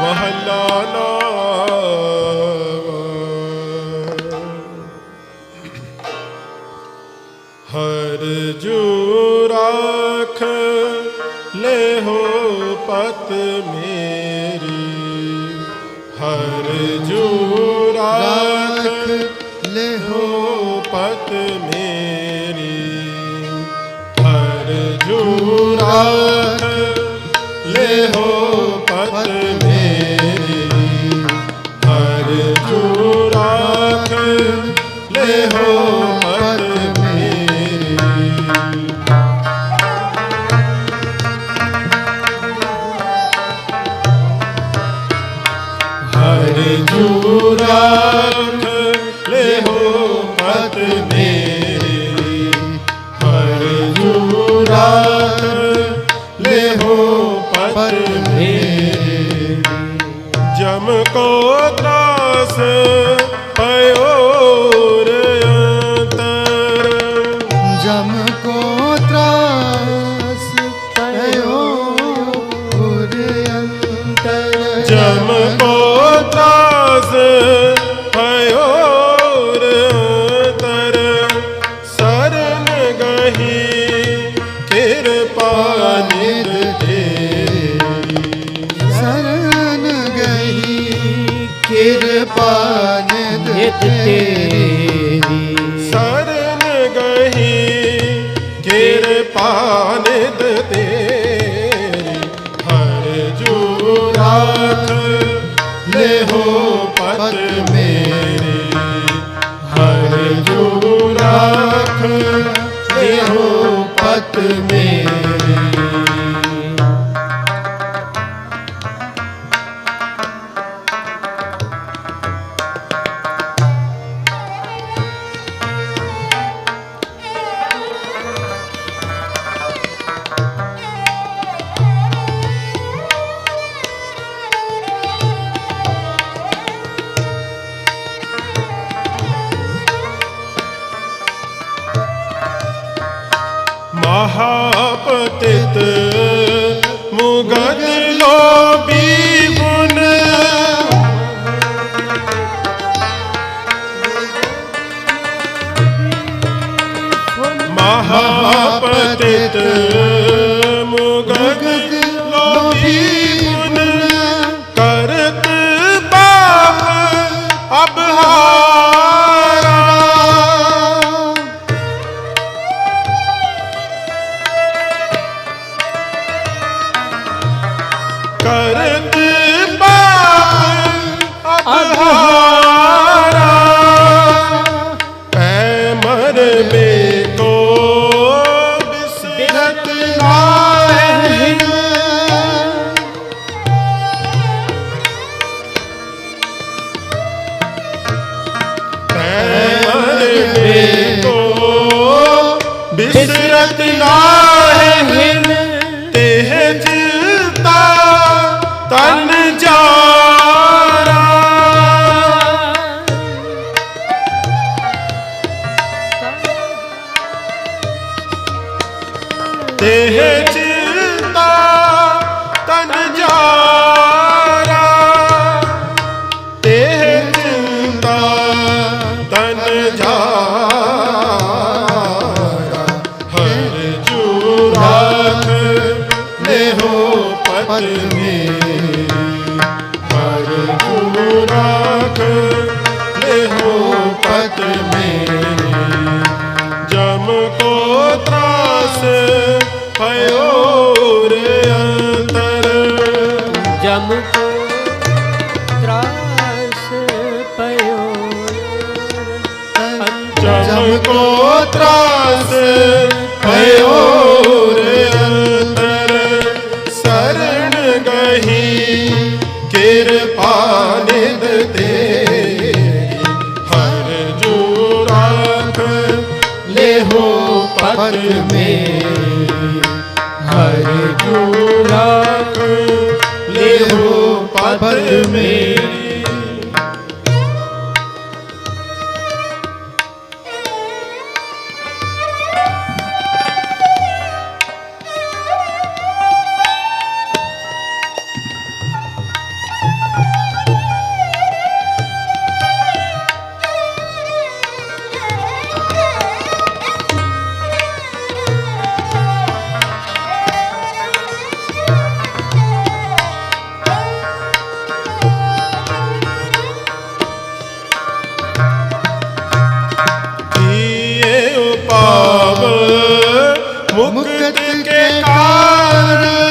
ਮਹਲਾ ਨਾਵਾ ਹਰ ਜੂ ਰਾਖ ਲੈ ਹੋ ਪਤ ਮੇਰੀ। ਹਰ ਜੂ ਰਾਖ ਲੈ ਹੋ ਪਤ ਮੇਰੀ। ਹਰ ਜੂ ਰਾਖ ਹਰ ਰਾਖ ਲੈ ਹੋ ਤੇਰੀ ਸਰਨ ਗਹੀ ਕਿਰਪਾ ਨਿਦ ਮਹਾਪਤਿਤ ਮੁਗਦ ਲੋਬੀ ਗੁਣ। ਮਹਾਪਤਿਤ ਮੁਗਦ ਲੋਬੀ ਗੁਣ। ਕਰਤ ਪਾਪ ਅਬ ਬਿਸਰਤ ਨਾਹਿ ਤੇਹ ਜਿਲਤਾ ਤਨ ਜਾਰਾ। ਤੇਹ ਜਿਲਤਾ ਤਨ ਜਾਰਾ। ਤੇਹ ਜਿਲਤਾ ਤਨ ਜਾਰਾ ਜਮ ਕੋ ਤਰਾਸ ਭਇਓ ਰੇ ਅੰਤਰ ਸਰਣ ਗਹੀ ਕਿਰਪਾ ਨਿਦ ਤੇਰੀ। ਹਰ ਜੂ ਰਾਖ ਲੈ ਹੋ ਪਤ ਮੇਰੀ ਮੁਕਤ ਕੇ ਕਾਰਨ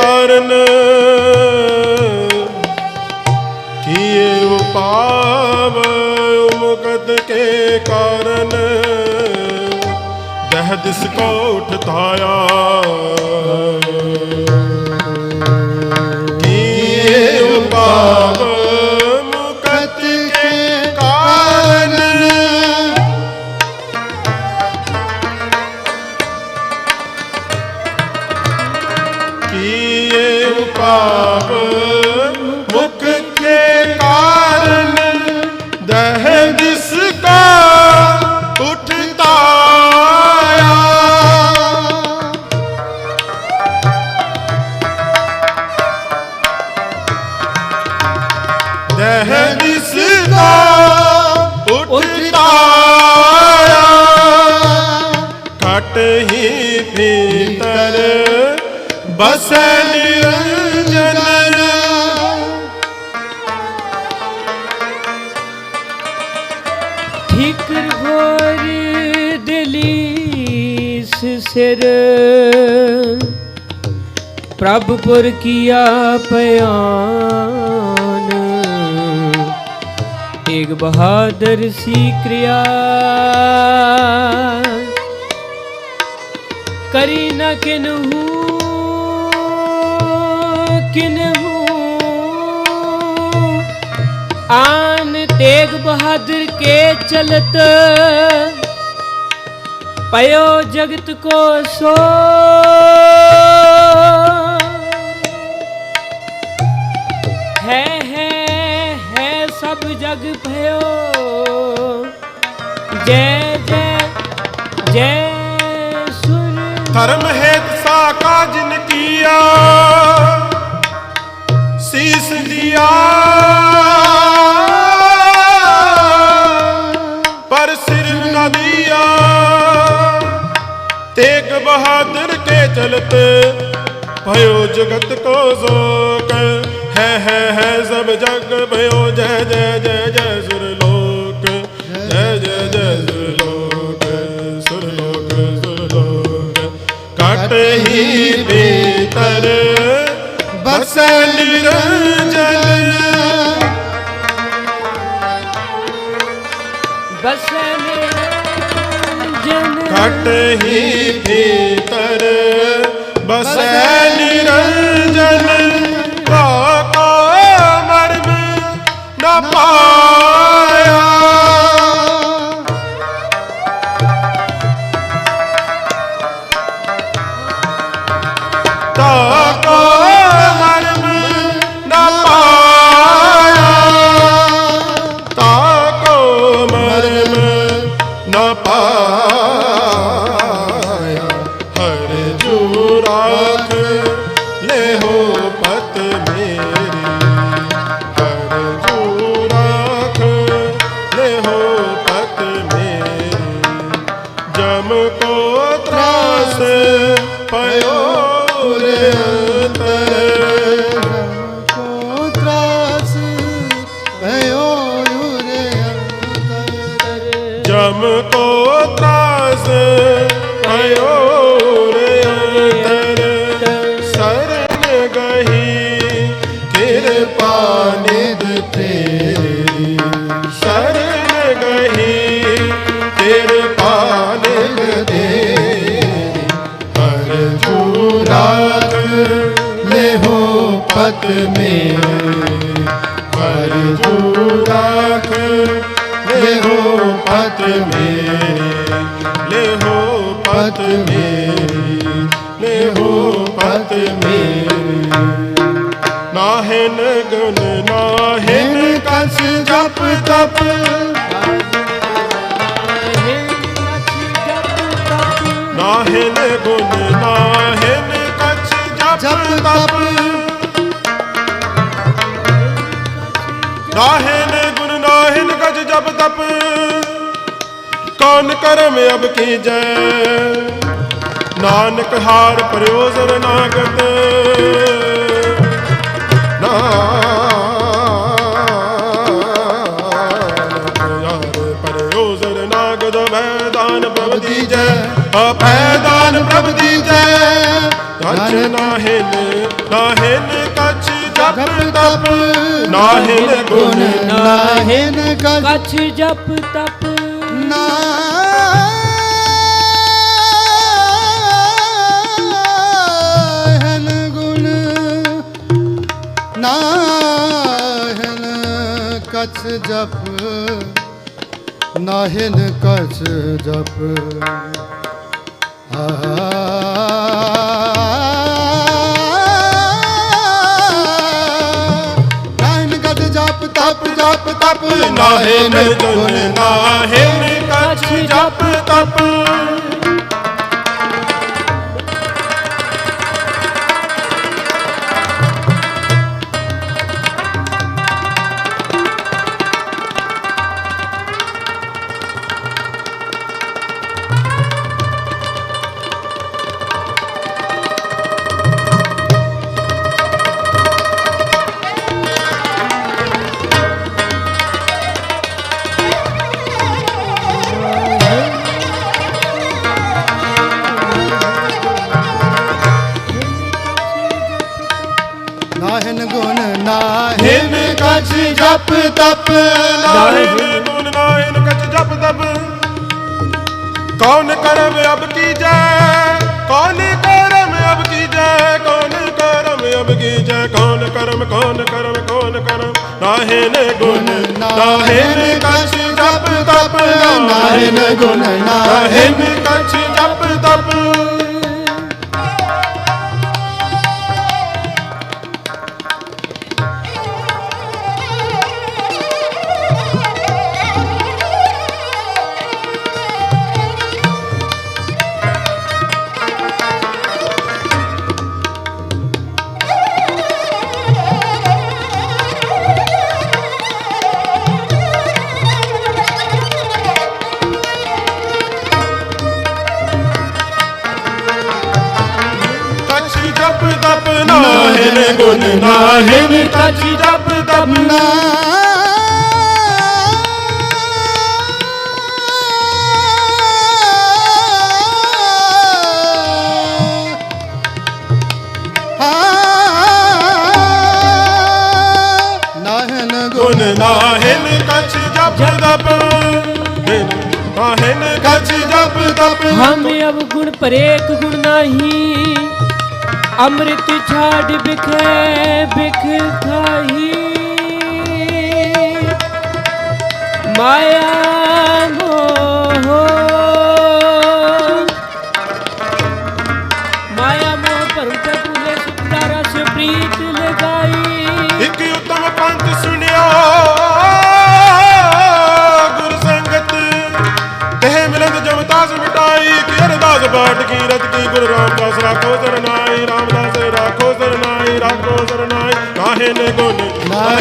ਕਾਰਨ ਕੀਏ ਉਪਾਵ ਮੁਕਤ ਕੇ ਕਾਰਨ ਦਹ ਦਿਸ ਕੋ ਉਠਤਾਇਆ ਬਸੈ ਨਿਰੰਜਨ ਠੀਕਰ ਘੋਰ ਦਲੀਸ ਸਿਰ ਪ੍ਰਭ ਪੁਰ ਕੀਆ ਪਿਆਨ ਤੇਗ ਬਹਾਦਰ ਸੀ ਕਿਰਿਆ ਕਰੀ ਨ ਕਿਨਹੂ ਕਿਨਹੂ ਆਨ ਤੇਗ ਬਹਾਦਰ ਕੇ ਚਲਤ ਪਇਓ ਜਗਤ ਕੋ ਸੋ ਹੈ ਹੈ ਹੈ ਸਭ ਜਗ ਭਇਓ ਜੈ ਜੈ ਜੈ ਸੁਰ ਸੀਸ ਦਿਆ। ਪਰ ਸਿਰ ਨ ਦਿਆ। ਤੇਗ ਬਹਾਦਰ ਕੇ ਚਲਤ, ਭਇਓ ਜਗਤ ਕੋ ਜ਼ੋਕ ਹੈ ਹੈ ਹੈ ਸਭ ਜਗ ਭਇਓ, ਜੈ ਜੈ ਜੈ ਜੈ ਸੁਰ ਲੋਕ। ਜੈ ਜੈ ਜੈ ਸੁਰ ਲੋਕ ਸੁਰ ਲੋਕ ਘਟ ਹੀ ਭੀਤਰ। ਬਸੈ ਨਿਰੰਜਨ ਕਾ ਕਾ ਮਰਮ ਨ ਪਾਇਆ। ਪਤ ਮੇਰੀ ਹਰ ਜੂ ਰਾਖ ਲੈਹੋ ਪਤ ਮੇਰੀ ਲੈਹੋ ਪਤ ਮੇਰੀ ਲੈਹੋ ਪਤ ਮੇਰੀ ਨਾ ਨਾਹਿਨ ਗੁਣ ਨਾਹਿਨ ਹਿਨ ਕਛ ਜਪ ਤਪ ਨਾਹਿਨ ਗੁਣ ਨਾਹਿਨ ਕਛ ਜਪ ਤਪ ਨਾਹਿਨ ਗੁਣ ਨਾਹਿਨ ਕਛ ਜਪ ਤਪ। ਕੌਣ ਕਰਮ ਅਬ ਕੀਜੈ ਨਾਨਕ ਹਾਰ ਪ੍ਰਯੋਜਨ ਨਾਗਤ। ਨਾਨਕ ਹਾਰ ਪ੍ਰਯੋਜਨ ਨਾਗਦ ਮੈਦਾਨ ਪ੍ਰਭ ਦੀਜੈ ਅਪੈਦਾਨ ਪ੍ਰਭ ਦੀਜੈ ਕੱਚ ਨਾਹਿਨ ਨਾਹਿਨ ਕੱਚ ਜਪ ਤਪ। ਨਾਹਿਨ ਗੁਣ। ਨਾਹਿਨ ਕਛ। ਜਪ ਤਪ। ਗੁਣ। ਨਾਹਨ ਕਛ ਜਪ। ਨਾਹਿਨ ਕਛ ਜਪ। ਨਾਹਿਨ ਤਪ ਨਾਹਿਨ ਗੁਣ ਨਾਹਿਨ ਕੱਚ ਜਪ ਤਪ ਤਪ ਨਾਹਿਨ ਗੁਣ ਨਾਹਿਨ ਕੱਚ ਜਪ ਤਪ ਕੌਣ ਕਰਮ ਅਬ ਕੀਜੈ ਕੌਣ ਕਰਮ ਅਬ ਕੀਜੈ ਕੌਣ ਕਰਮ ਅਬ ਕੀਜੈ ਕੌਣ ਕਰਮ ਕੌਣ ਕਰਮ ਕੌਣ ਕਰਮ? ਨਾਹਿਨ ਗੁਣ ਨਾਹਿਨ ਕੱਚ ਜਪ ਤਪ ਨਾਹਿਨ ਗੁਣ ਨਾਹਿਨ ਨਾਹਿਨ ਕੱਚ ਜਪ ਤਪ ਤਪ ਨਾਹਿਨ ਗੁਣ ਨਾਹਿਨ ਕੱਚ ਜਪ ਤਪ ਨਾ ਨਾਹਿਨ ਜਪ ਤਪ ਨਾਹਿਨ ਜਪ ਹਮ ਅਬ ਗੁਣ ਪਰੇਕ ਗੁਣ ਨਹੀਂ। ਅੰਮ੍ਰਿਤ ਛਾੜ ਬਿਖੇ ਬਿਖ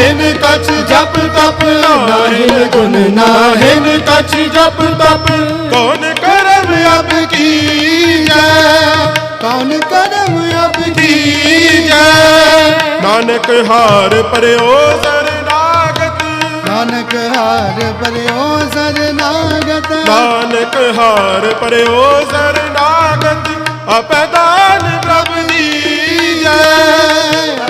ਨਾਹਿਨ ਕਛ ਜਪ ਤਪ ਨਾਹਿਨ ਗੁਣ ਨਾਹਿਨ ਕਛ ਜਪ ਤਪ। ਕੌਣ ਕਰਮ ਅਬ ਕੀਜੈ? ਕੌਣ ਕਰਮ ਅਬ ਕੀਜੈ? ਨਾਨਕ ਹਾਰ ਪਰਿਓ ਸਰਨਾਗਤ ਨਾਨਕ ਹਾਰ ਪਰਿਓ ਸਰਨਾਗਤ ਨਾਨਕ ਹਾਰ ਪਰਿਓ ਸਰਨਾਗਤ ਅਪੈਦਾਨ ਪ੍ਰਭ ਦੀਜੈ। ਅਬੇਦਾਨ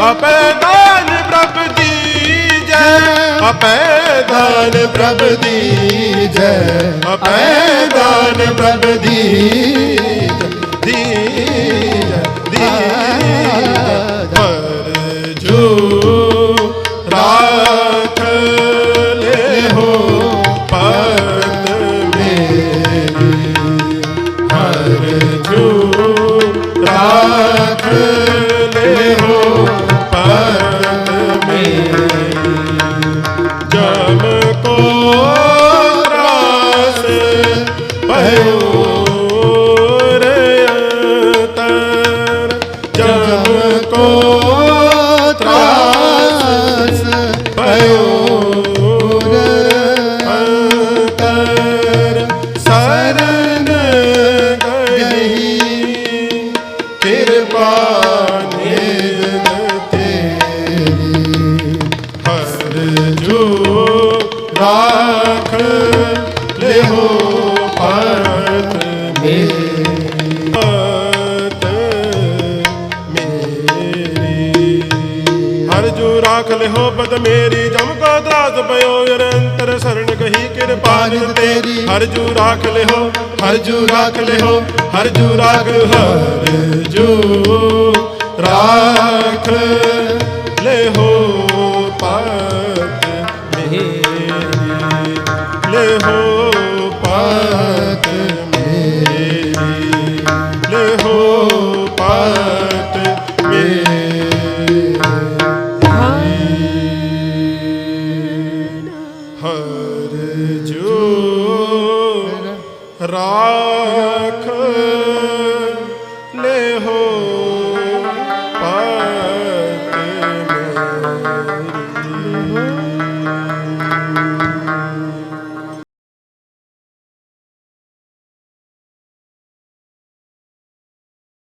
ਅਪੈਦਾਨ ਪ੍ਰਭ ਦੀਜੈ ਅਪੈਦਾਨ ਪ੍ਰਭ ਦੀ ਜੈ। ਅਪੈਦਾਨ ਪ੍ਰਭ ਦੀ ਦੀਜੈ Senhor. ਨਿਤ ਤੇਰੀ। ਹਰ ਜੂ ਰਾਖ ਲਿਓ ਹਰ ਜੂ ਰਾਖ ਲਿਓ ਹਰ ਜੂ ਰਾਖ ਹਰ ਜੂ ਰਾਖ ਲਿਓ ਪਤ ਮੇਰੀ। ਲਿਓ